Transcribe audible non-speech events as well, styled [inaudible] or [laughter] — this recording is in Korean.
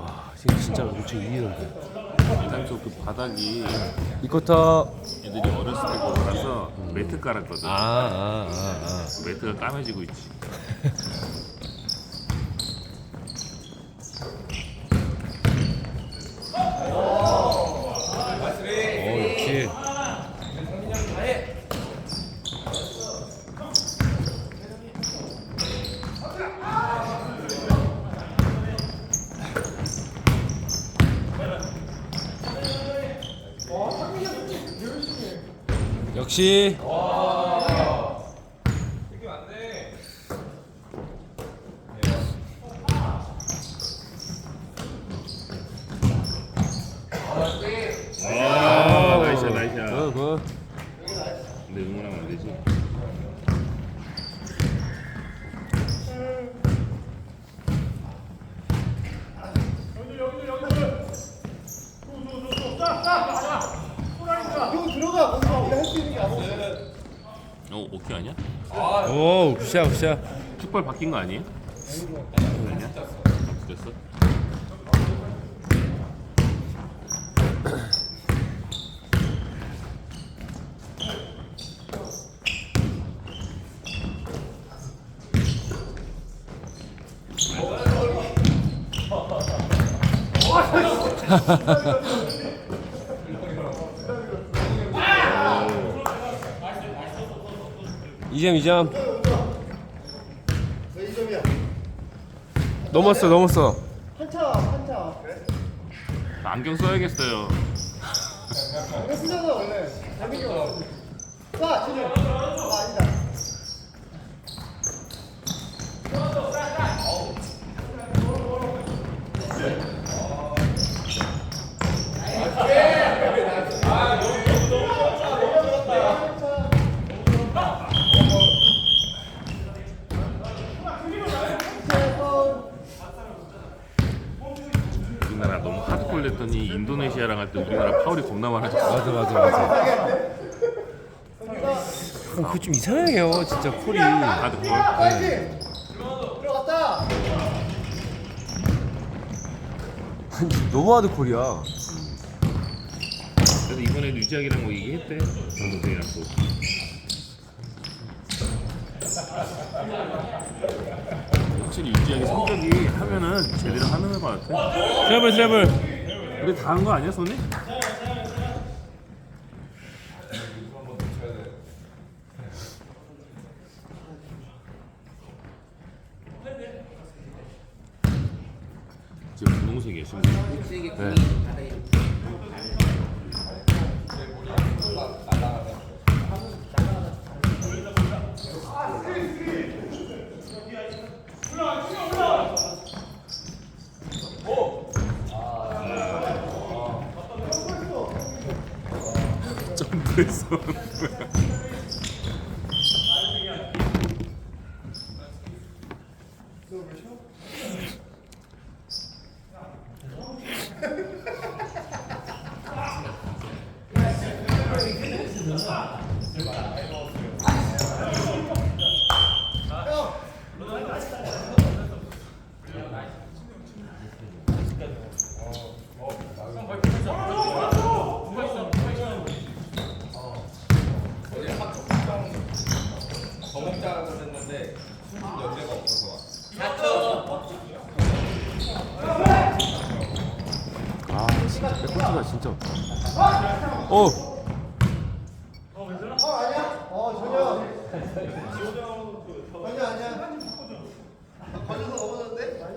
와 진짜 엄청 이기는데 예상cho 그 바닥이 이 쿼터 애들이 어렸을 때 거라서 매트 깔았거든. 아 아 아 아, 아. 매트가 까매지고 있지. [laughs] 어 역시 역시. 아, 나이샤 나이샤. 그, 그. 근데 응원하면 안 되지. 이거 들어가 거기서 우리 할 수 있는 게 아니야. 어 오케이 아니야? 오 굿샷 굿샷 축발 바뀐 거 아니에요? 아니야? 바뀌었어? [laughs] 이점이점 왜 2점이야? 넘었어 넘었어 한차 한차. 안경 써야겠어요. 이거 쓰잖아 원래. 재민이 형. 쏴 진우. 우리나라 너무 하드콜 냈더니 인도네시아랑 할 때 우리나라 파울이 겁나 많아졌어. 맞아 맞아 맞아 형 그거 좀 이상해요 진짜 콜이. 들어갔다. 너무 하드 콜이야 그래서 이번에도 유지하기랑 뭐 얘기했대. 동생이랑 또. 확실히 유지하기 성격이 하면은 제대로 하는 것 같아. 트래블 트래블 우리 다 한 거 아니야, 손이? 지금 분홍색이야, 지금. 네. 점프했어. 아 진짜. 어